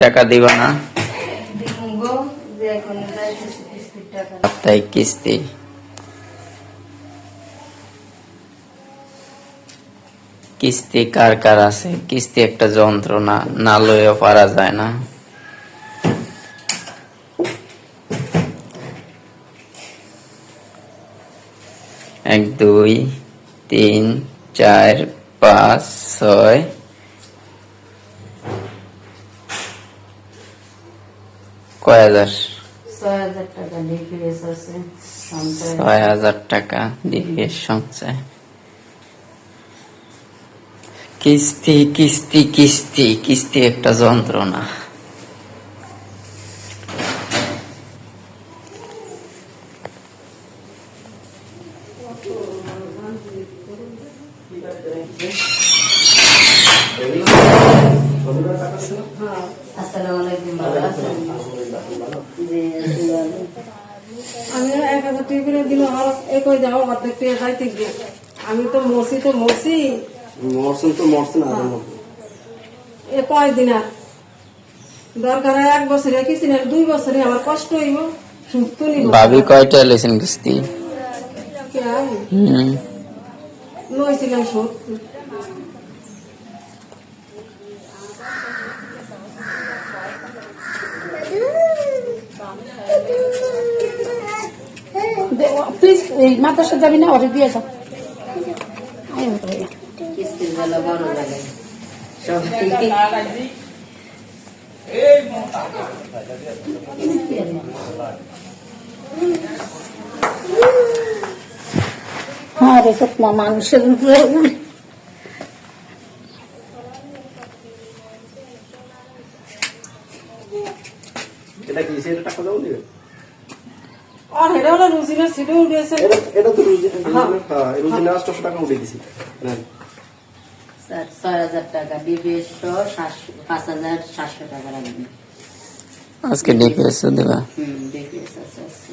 টাকা দিবা না? কিস্তি। কিস্তি কার কার আছে? কিস্তি একটা যন্ত্রণা, না লইও পারা যায় না। এক, দুই, তিন, চার, পাঁচ, ছয় কয় হাজার? ছয় হাজার টাকা ডিপিএস সঞ্চয়। কিস্তি কিস্তি কিস্তি কিস্তি একটা যন্ত্রণা। আসসালামু আলাইকুম ভালো আছেন জি জি, ভালো। আমি এক হাজার টাকা করে দিল আমার একই দাও অর্ধেক পেয়ে যাই গিয়ে আমি তো মরছি তো মরছি। মরছেন তো মরছেন আর এ কয় দিন আর? দরকার হয় এক বছরে কিছু না দুই বছরে আমার কষ্ট হইব সুস্থ নিব। ভাবি কয়টা লেছেন কিস্তি? হুম। লইছিলাম সত্যি এই মাদ্রাসা যাবি না, ওরে দিয়ে যাও। হ্যাঁ রে সত্যি মানুষের উপরে এটা কি, সেটা টাকা দাও দিবে আর এটা ওরা রুজিনা ছিটে উঠেছে এটা তো রুজি হ্যাঁ রুজি না টাকা উঠে দিছি। নেন। স্যার ছয় হাজার টাকা। ডিপিএস সহ সাতশো পাঁচ হাজার সাতশো টাকা লাগবে আজকে ডিপিএস দেবা। হুম ডিপিএস আছে আছে।